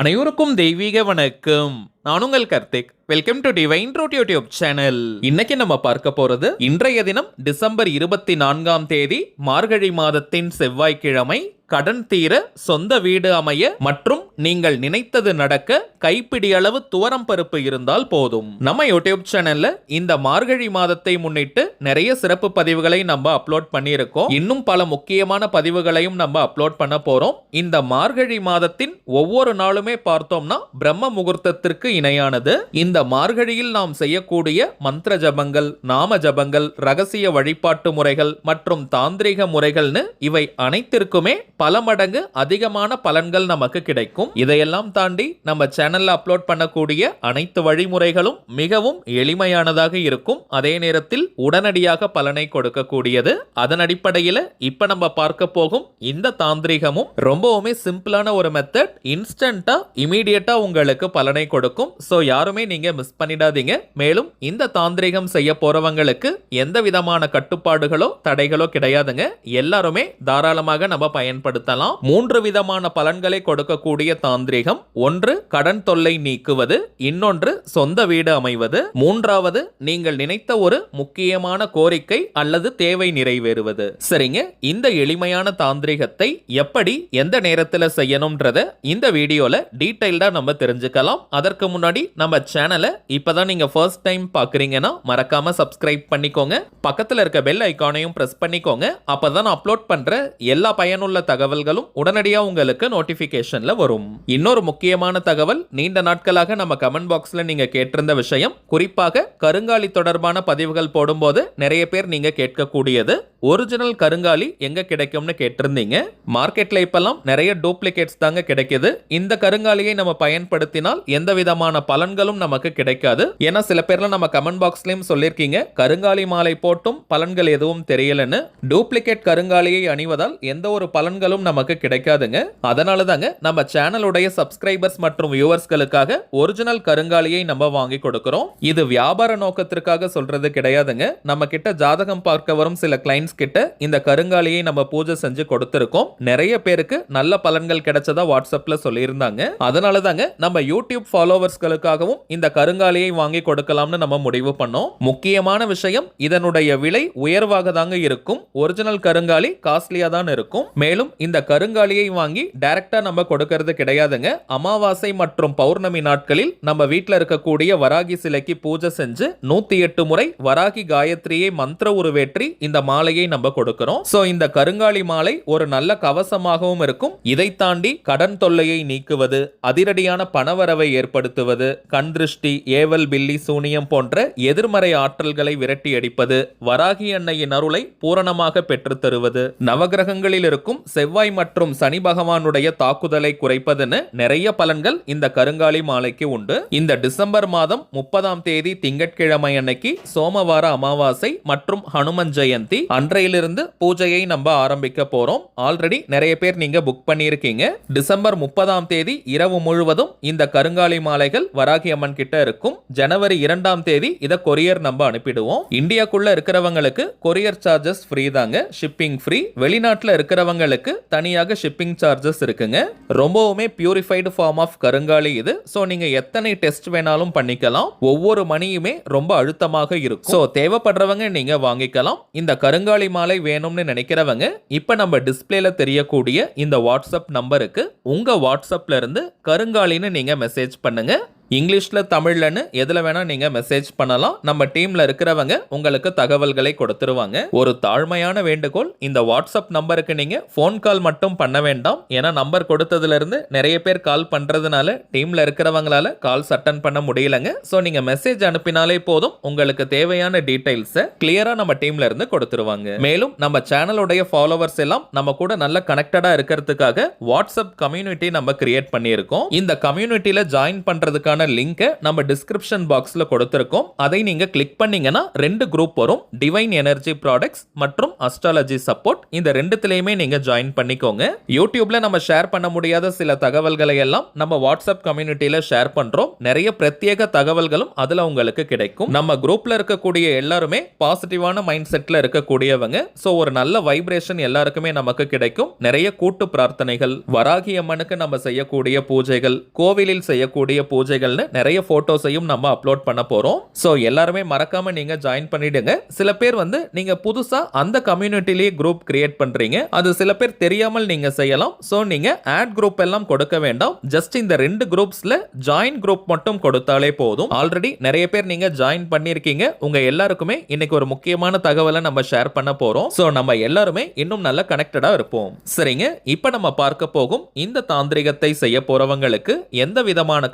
அனைவருக்கும் தெய்வீக வணக்கம். நான் உங்கள் Karthik. Welcome to divine road YouTube channel இன்னைக்கு நம்ம பார்க்க போறது இன்றைய தினம் டிசம்பர் இருபத்தி நான்காம் தேதி மார்கழி மாதத்தின் செவ்வாய்க்கிழமை கடன் தீர சொந்த வீடு அமைய மற்றும் நீங்கள் நினைத்தது நடக்க கைப்பிடி அளவு துவரம் பருப்பு இருந்தால் போதும். நம்ம யூடியூப் சேனல்ல இந்த மார்கழி மாதத்தை முன்னிட்டு நிறைய சிறப்பு பதிவுகளை நம்ம அப்லோட் பண்ணியிருக்கோம். இன்னும் பல முக்கியமான பதிவுகளையும் நம்ம அப்லோட் பண்ண போறோம். இந்த மார்கழி மாதத்தின் ஒவ்வொரு நாளுமே பார்த்தோம்னா பிரம்ம முகூர்த்தத்திற்கு இணையானது. இந்த மார்கழியில் நாம் செய்யக்கூடிய மந்திர ஜபங்கள் நாம ஜபங்கள் ரகசிய வழிபாட்டு முறைகள் மற்றும் தாந்திரிக முறைகள்னு இவை அனைத்திற்குமே பல மடங்கு அதிகமான பலன்கள் நமக்கு கிடைக்கும். இதையெல்லாம் தாண்டி நம்ம சேனல்ல அப்லோட் பண்ணக்கூடிய அனைத்து வழிமுறைகளும் மிகவும் எளிமையானதாக இருக்கும். அதே நேரத்தில் உடனடியாக பலனை கொடுக்கக்கூடியது. அதன் அடிப்படையில் இப்போ நம்ம பார்க்க போகும் இந்த தாந்திரிகமும் ரொம்பவுமே சிம்பிளான ஒரு மெத்தட் இன்ஸ்டன்டா இமீடியட்டா உங்களுக்கு பலனை கொடுக்கும். ஸோ யாருமே நீங்க மிஸ் பண்ணிடாதீங்க. மேலும் இந்த தாந்திரிகம் செய்ய போறவங்களுக்கு எந்த விதமான கட்டுப்பாடுகளோ தடைகளோ கிடையாதுங்க. எல்லாருமே தாராளமாக நம்ம பயன்படுத்தலாம். மூன்று விதமான பலன்களை கொடுக்கக்கூடிய தாந்திரிகம் ஒன்று கடன் தொல்லை நீக்குவது. இன்னொன்று சொந்த வீடு அமைவது. மூன்றாவது நீங்கள் நினைத்த ஒரு முக்கியமான கோரிக்கை அல்லது தேவை நிறைவேறுவது. சரிங்க? இந்த எளிமையான தாந்திரிகத்தை எப்படி எந்த நேரத்தில் செய்யணும்ன்றத இந்த வீடியோல டீடைல்டா நம்ம தெரிஞ்சுக்கலாம். அதற்கு முன்னாடி நம்ம சேனலை இப்பதான் நீங்க ஃபர்ஸ்ட் டைம் பாக்குறீங்கன்னா மறக்காம சப்ஸ்கிரைப் பண்ணிக்கோங்க. பக்கத்துல இருக்க பெல் ஐகானையும் பிரஸ் பண்ணிக்கோங்க. அப்பதான் அப்லோட் பண்ற எல்லா பயனுள்ள தகவல்களும் உடனடியாக உங்களுக்கு நோட்டிஃபிகேஷன்ல வரும். இன்னொரு முக்கியமான தகவல் நீண்ட நாட்களாக நம்ம கமெண்ட் பாக்ஸ்ல நீங்க கேட்டிருந்த விஷயம். குறிப்பாக கருங்காலி தொடர்பான பதிவுகள் போடும்போது நிறைய பேர் நீங்க கேட்கக்கூடியது. ஒரிஜினல் கருங்காலி எங்க கிடைக்கும்னு கேட்டிருந்தீங்க. மார்க்கெட்ல இப்பெல்லாம் நிறைய டூப்ளிகேட்ஸ் தாங்க கிடைக்குது. இந்த கருங்காலியை நம்ம பயன்படுத்தினால் எந்த விதமான பலன்களும் நமக்கு கிடைக்காது. ஏன்னா சில பேர்ல நம்ம கமெண்ட் பாக்ஸ்லயும் சொல்லியிருக்கீங்க கருங்காலி மாலை போட்டும் பலன்கள் எதுவும் தெரியலன்னு. டூப்ளிகேட் கருங்காலியை அணிவதால் எந்த ஒரு பலன்களும் நமக்கு கிடைக்காதுங்க. அதனால தாங்க நம்ம சேனலுடைய சப்ஸ்கிரைபர்ஸ் மற்றும் வியூவர்ஸ்களுக்காக ஒரிஜினல் கருங்காலியை நம்ம வாங்கி கொடுக்கிறோம். இது வியாபார நோக்கத்திற்காக சொல்றது கிடையாதுங்க. நம்ம கிட்ட ஜாதகம் பார்க்க வரும் சில கிளைண்ட்ஸ் கிட்ட இந்த கருங்காலியை நம்ம பூஜை செஞ்சு கொடுத்திருக்கோம். நிறைய பேருக்கு நல்ல பலன்கள் கிடைச்சதா வாட்ஸ்அப்ல சொல்லியிருந்தாங்க. அதனால தாங்க நம்ம யூடியூப் ஃபாலோவர்ஸ்களுக்காகவும் இந்த கருங்காலியை வாங்கி கொடுக்கலாம்னு நம்ம முடிவு பண்ணோம். முக்கியமான விஷயம் இதனுடைய விலை உயர்வாக தாங்க இருக்கும். ஒரிஜினல் கருங்காலி காஸ்ட்லியா தான் இருக்கும். மேலும் இந்த கருங்காலியை வாங்கி டைரக்டா நம்ம கொடுக்கறது கிடையாதுங்க. அமாவாசை மற்றும் பௌர்ணமி நாட்களில் நம்ம வீட்டில் இருக்கக்கூடிய வராகி சிலைக்கு பூஜை செஞ்சு நூத்தி எட்டு முறை வராகி காயத்ரியை மந்திர உருவேற்றி இந்த மாலையை நம்ம கொடுக்கிறோம். சோ இந்த கருங்காலி மாலை ஒரு நல்ல கவசமாகவும் இருக்கும். இதை தாண்டி கடன் தொல்லையை நீக்குவது அதிரடியான பணவரவை ஏற்படுத்துவது கண் திருஷ்டி ஏவல் பில்லி சூனியம் போன்ற எதிர்மறை ஆற்றல்களை விரட்டி அடிப்பது வராகி அன்னையின் அருளை பூரணமாக பெற்றுத் தருவது. நவகிரகங்களில் இருக்கும் செவ்வாய் மற்றும் சனி பகவானுடைய தாக்குதலை வைப்பதுன்னு நிறைய பலன்கள் இந்த கருங்காலி மாலைக்கு உண்டு. இந்த டிசம்பர் மாதம் முப்பதாம் தேதி திங்கட்கிழமை அன்னைக்கு சோமவார அமாவாசை மற்றும் ஹனுமன் ஜெயந்தி அன்றையிலிருந்து பூஜையை நம்ம ஆரம்பிக்க போறோம். ஆல்ரெடி நிறைய பேர் நீங்க புக் பண்ணியிருக்கீங்க. டிசம்பர் முப்பதாம் தேதி இரவு முழுவதும் இந்த கருங்காலி மாலைகள் வராகி அம்மன் கிட்ட இருக்கும். ஜனவரி இரண்டாம் தேதி இதை கொரியர் நம்ம அனுப்பிடுவோம். இந்தியாக்குள்ள இருக்கிறவங்களுக்கு கொரியர் சார்ஜஸ் ஃப்ரீ தாங்க. Shipping free. வெளிநாட்டில் இருக்கிறவங்களுக்கு தனியாக ஷிப்பிங் சார்ஜஸ் இருக்குங்க. ரொம்பவுமே பியூரிஃபைடு ஃபார்ம் ஆஃப் கருங்காலி இது. ஸோ நீங்க எத்தனை டெஸ்ட் வேணாலும் பண்ணிக்கலாம். ஒவ்வொரு மணியுமே ரொம்ப அழுத்தமாக இருக்கும். ஸோ தேவைப்படுறவங்க நீங்க வாங்கிக்கலாம். இந்த கருங்காலி மாலை வேணும்னு நினைக்கிறவங்க இப்போ நம்ம டிஸ்பிளேல தெரியக்கூடிய இந்த வாட்ஸ்அப் நம்பருக்கு உங்க வாட்ஸ்அப்ல இருந்து கருங்காலின்னு நீங்க மெசேஜ் பண்ணுங்க. இங்கிலீஷில் தமிழ்லன்னு எதில் வேணால் நீங்கள் மெசேஜ் பண்ணலாம். நம்ம டீமில் இருக்கிறவங்க உங்களுக்கு தகவல்களை கொடுத்துருவாங்க. ஒரு தாழ்மையான வேண்டுகோள் இந்த வாட்ஸ்அப் நம்பருக்கு நீங்கள் ஃபோன் கால் மட்டும் பண்ண வேண்டாம். ஏன்னா நம்பர் கொடுத்ததுலேருந்து நிறைய பேர் கால் பண்ணுறதுனால டீமில் இருக்கிறவங்களால கால்ஸ் அட்டன் பண்ண முடியலங்க. ஸோ நீங்கள் மெசேஜ் அனுப்பினாலே போதும். உங்களுக்கு தேவையான டீட்டெயில்ஸை கிளியராக நம்ம டீமில் இருந்து கொடுத்துருவாங்க. மேலும் நம்ம சேனலுடைய ஃபாலோவர்ஸ் எல்லாம் நம்ம கூட நல்ல கனெக்டடாக இருக்கிறதுக்காக வாட்ஸ்அப் கம்யூனிட்டி நம்ம கிரியேட் பண்ணியிருக்கோம். இந்த கம்யூனிட்டியில் ஜாயின் பண்ணுறதுக்கான அதுக்கான லிங்கை நம்ம டிஸ்கிரிப்ஷன் பாக்ஸில் கொடுத்துருக்கோம். அதை நீங்கள் கிளிக் பண்ணீங்கன்னா ரெண்டு குரூப் வரும். டிவைன் எனர்ஜி ப்ராடக்ட்ஸ் மற்றும் அஸ்ட்ராலஜி சப்போர்ட் இந்த ரெண்டுத்திலையுமே நீங்கள் ஜாயின் பண்ணிக்கோங்க. யூடியூப்ல நம்ம ஷேர் பண்ண முடியாத சில தகவல்களை எல்லாம் நம்ம வாட்ஸ்அப் கம்யூனிட்டியில் ஷேர் பண்ணுறோம் நிறைய பிரத்யேக தகவல்களும் அதில் உங்களுக்கு கிடைக்கும். நம்ம குரூப்பில் இருக்கக்கூடிய எல்லாருமே பாசிட்டிவான மைண்ட் செட்டில் இருக்கக்கூடியவங்க. ஸோ ஒரு நல்ல வைப்ரேஷன் எல்லாருக்குமே நமக்கு கிடைக்கும். நிறைய கூட்டு பிரார்த்தனைகள் வராகி அம்மனுக்கு நம்ம செய்யக்கூடிய பூஜைகள் கோவிலில் செய்யக்கூடிய பூஜைகள் பூஜைகள்னு நிறைய போட்டோஸையும் நம்ம அப்லோட் பண்ண போறோம். ஸோ எல்லாருமே மறக்காம நீங்க ஜாயின் பண்ணிடுங்க. சில பேர் வந்து நீங்க புதுசா அந்த கம்யூனிட்டிலேயே குரூப் கிரியேட் பண்றீங்க. அது சில பேர் தெரியாமல் நீங்க செய்யலாம். ஸோ நீங்க ஆட் குரூப் எல்லாம் கொடுக்க வேண்டாம். ஜஸ்ட் இந்த ரெண்டு குரூப்ஸ்ல ஜாயின் குரூப் மட்டும் கொடுத்தாலே போதும். ஆல்ரெடி நிறைய பேர் நீங்க ஜாயின் பண்ணிருக்கீங்க உங்க எல்லாருக்குமே இன்னைக்கு ஒரு முக்கியமான தகவலை நம்ம ஷேர் பண்ண போறோம். ஸோ நம்ம எல்லாருமே இன்னும் நல்லா கனெக்டடா இருப்போம். சரிங்க. இப்போ நம்ம பார்க்க போகும் இந்த தாந்திரிகத்தை செய்ய போறவங்களுக்கு எந்த விதமான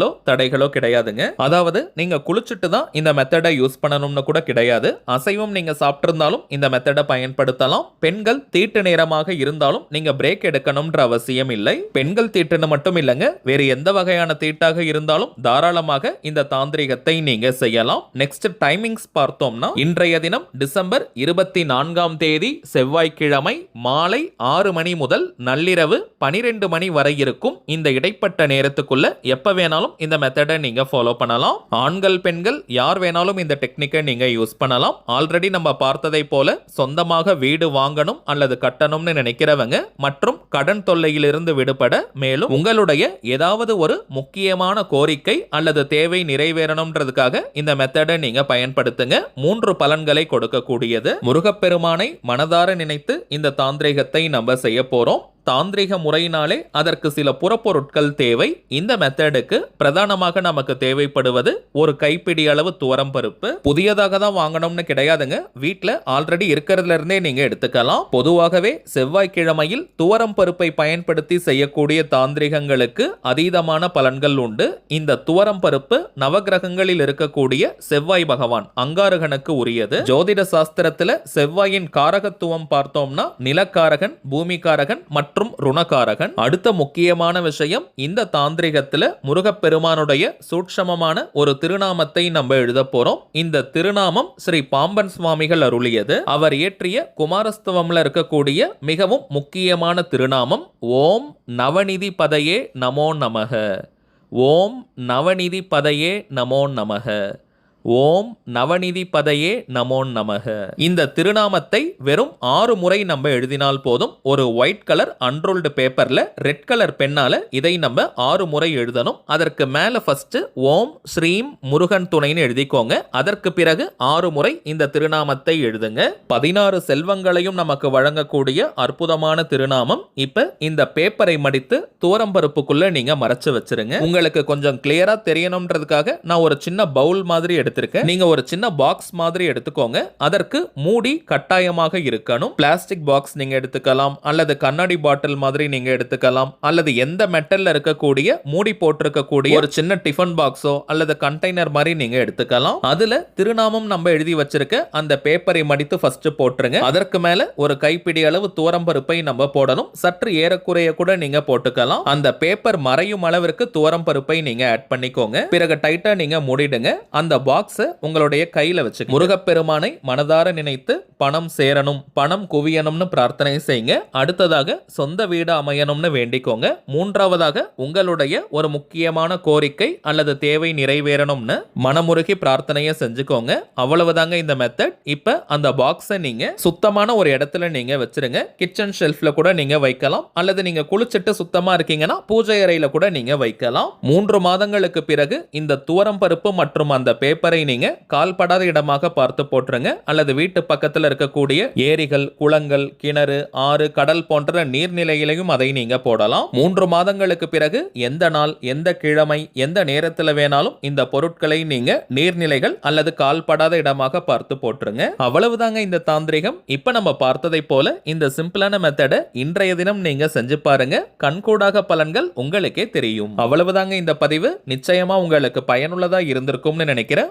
கட்டுப்பாடுகளோ தடைகளோ கிடையாதுங்க. அதாவது நீங்க குளிச்சுட்டு தான் இந்த மெத்தடை யூஸ் பண்ணணும்னு கூட கிடையாது. அசைவம் நீங்க சாப்பிட்டிருந்தாலும் இந்த மெத்தடை பயன்படுத்தலாம். பெண்கள் தீட்டு நேரமாக இருந்தாலும் நீங்க பிரேக் எடுக்கணும்ன்ற அவசியம் இல்லை. பெண்கள் தீட்டுன்னு மட்டும் இல்லைங்க. வேறு எந்த வகையான தீட்டாக இருந்தாலும் தாராளமாக இந்த தாந்திரிகத்தை நீங்க செய்யலாம். நெக்ஸ்ட் டைமிங்ஸ் பார்த்தோம்னா இன்றைய தினம் டிசம்பர் இருபத்தி நான்காம் தேதி செவ்வாய்க்கிழமை மாலை ஆறு மணி முதல் நள்ளிரவு பனிரெண்டு மணி வரை இருக்கும் இந்த இடைப்பட்ட நேரத்துக்குள்ள எப்ப வேணாலும் இந்த மெத்தடை நீங்கள் ஃபாலோ பண்ணலாம். ஆண்கள் பெண்கள் யார் வேணாலும் இந்த டெக்னிக்கை நீங்கள் யூஸ் பண்ணலாம். ஆல்ரெடி நம்ம பார்த்ததை போல சொந்தமாக வீடு வாங்கணும் அல்லது கட்டணும்னு நினைக்கிறவங்க மற்றும் கடன் தொல்லையிலிருந்து விடுபட மேலும் உங்களுடைய ஏதாவது ஒரு முக்கியமான கோரிக்கை அல்லது தேவை நிறைவேறணும்ன்றதுக்காக இந்த மெத்தடை நீங்க பயன்படுத்துங்க. மூன்று பலன்களை கொடுக்கக்கூடியது. முருகப்பெருமானை மனதார நினைத்து இந்த தாந்திரிகத்தை நம்ம செய்ய போறோம். தாந்திரிக முறையினாலே அதற்கு சில புறப்பொருட்கள் தேவை. இந்த மெத்தடுக்கு பிரதானமாக நமக்கு தேவைப்படுவது ஒரு கைப்பிடி அளவு துவரம் பருப்பு. புதியதாக தான் வாங்கணும்னு கிடையாதுங்க. வீட்டில் ஆல்ரெடி இருக்கிறதுல இருந்தே நீங்க எடுத்துக்கலாம். பொதுவாகவே செவ்வாய்க்கிழமையில் துவரம் பருப்பை பயன்படுத்தி செய்யக்கூடிய தாந்திரிகங்களுக்கு அதீதமான பலன்கள் உண்டு. இந்த துவரம் பருப்பு நவகிரகங்களில் இருக்கக்கூடிய செவ்வாய் பகவான் அங்காரகனுக்கு உரியது. ஜோதிட சாஸ்திரத்துல செவ்வாயின் காரகத்துவம் பார்த்தோம்னா நிலக்காரகன் பூமிக்காரகன் மற்றும் மற்றும் ருணகாரகன் அடுத்த முக்கியமான விஷயம் இந்த தாந்திரிகத்துல முருகப்பெருமானுடைய சூட்சமமான ஒரு திருநாமத்தை நம்ம எழுத போறோம். இந்த திருநாமம் ஸ்ரீ பாம்பன் சுவாமிகள் அருளியது. அவர் இயற்றிய குமாரஸ்தவம்ல இருக்கக்கூடிய மிகவும் முக்கியமான திருநாமம் ஓம் நவநிதி பதையே நமோ நமக. ஓம் நவநிதி பதையே நமோ நமக. ஓம் நவநிதி பதையே நமோன் நமக. இந்த திருநாமத்தை வெறும் ஆறு முறை நம்ம எழுதினால் போதும். ஒரு ஒயிட் கலர் அன்ரோல்டு பேப்பர்ல ரெட் கலர் பெண்ணால இதை நம்ம ஆறு முறை எழுதணும். அதற்கு மேலே ஃபஸ்ட்டு ஓம் ஸ்ரீம் முருகன் துணைன்னு எழுதிக்கோங்க. அதற்கு பிறகு ஆறு முறை இந்த திருநாமத்தை எழுதுங்க. பதினாறு செல்வங்களையும் நமக்கு வழங்கக்கூடிய அற்புதமான திருநாமம். இப்போ இந்த பேப்பரை மடித்து தூரம்பருப்புக்குள்ளே நீங்கள் மறைச்சு வச்சிருங்க. உங்களுக்கு கொஞ்சம் கிளியராக தெரியணுன்றதுக்காக நான் ஒரு சின்ன பவுல் மாதிரி எடுத்திருக்கேன். நீங்க ஒரு சின்ன பாக்ஸ் மாதிரி எடுத்துக்கோங்க. அதற்கு மூடி கட்டாயமாக இருக்கணும். பிளாஸ்டிக் பாக்ஸ் நீங்க எடுத்துக்கலாம். அல்லது கண்ணாடி பாட்டில் மாதிரி நீங்க எடுத்துக்கலாம். அல்லது எந்த மெட்டல்ல இருக்கக்கூடிய மூடி போட்டிருக்கக்கூடிய ஒரு சின்ன டிஃபன் பாக்ஸோ அல்லது கண்டெய்னர் மாதிரி நீங்க எடுத்துக்கலாம். அதுல திருநாமம் நம்ம எழுதி வச்சிருக்க அந்த பேப்பரை மடித்து ஃபர்ஸ்ட் போட்டுருங்க. அதற்கு மேல ஒரு கைப்பிடி அளவு துவரம்பருப்பை நம்ம போடணும். சற்று ஏறக்குறைய கூட நீங்க போட்டுக்கலாம். அந்த பேப்பர் மறையும் அளவிற்கு துவரம்பருப்பை நீங்க ஆட் பண்ணிக்கோங்க. பிறகு டைட்டா நீங்க மூடிடுங்க. அந்த பாக்ஸ் உங்களுடைய கையில் வச்சு முருகப்பெருமானை மனதார நினைத்து பணம் சேரணும் பணம் குவியணும்னு பிரார்த்தனை செய்யுங்க. அடுத்ததாக சொந்த வீடு அமையணும்னு வேண்டிக்கோங்க. மூன்றாவதாக உங்களுடைய ஒரு முக்கியமான கோரிக்கை அல்லது தேவை நிறைவேறணும்னு மனமுருகி பிரார்த்தனையை செஞ்சுக்கோங்க. அவ்வளவுதாங்க இந்த மெத்தட் இப்போ அந்த பாக்ஸை நீங்க சுத்தமான ஒரு இடத்துல நீங்க வச்சிருங்க. கிச்சன் ஷெல்ஃப்ல கூட நீங்க வைக்கலாம். அல்லது நீங்க குளிச்சுட்டு சுத்தமா இருக்கீங்கன்னா பூஜை அறையில கூட நீங்க வைக்கலாம். மூன்று மாதங்களுக்கு பிறகு இந்த துவரம் பருப்பு மற்றும் அந்த பேப்பர் நீங்க கால்படாத இடமாக பார்த்து போட்டுருங்க அல்லது வீட்டு பக்கத்தில் இருக்கக்கூடிய ஏரிகள் குளங்கள் கிணறு ஆறு கடல் போன்ற நீர்நிலையிலையும் அதை நீங்க போடலாம். மூன்று மாதங்களுக்கு பிறகு எந்த நாள் எந்த கிழமை எந்த நேரத்தில் வேணாலும் இந்த பொருட்களை நீங்க நீர்நிலைகள் அல்லது கால்படாத இடமாக பார்த்து போட்டுருங்க அவ்வளவுதாங்க இந்த தாந்திரிகம். இப்ப நம்ம பார்த்ததை போல இந்த சிம்பிளான மெத்தடை இன்றைய தினம் நீங்க செஞ்சு பாருங்க. கண்கூடாக பலன்கள் உங்களுக்கே தெரியும். அவ்வளவுதாங்க இந்த பதிவு. நிச்சயமா உங்களுக்கு பயனுள்ளதா இருந்திருக்கும்னு நினைக்கிறேன்.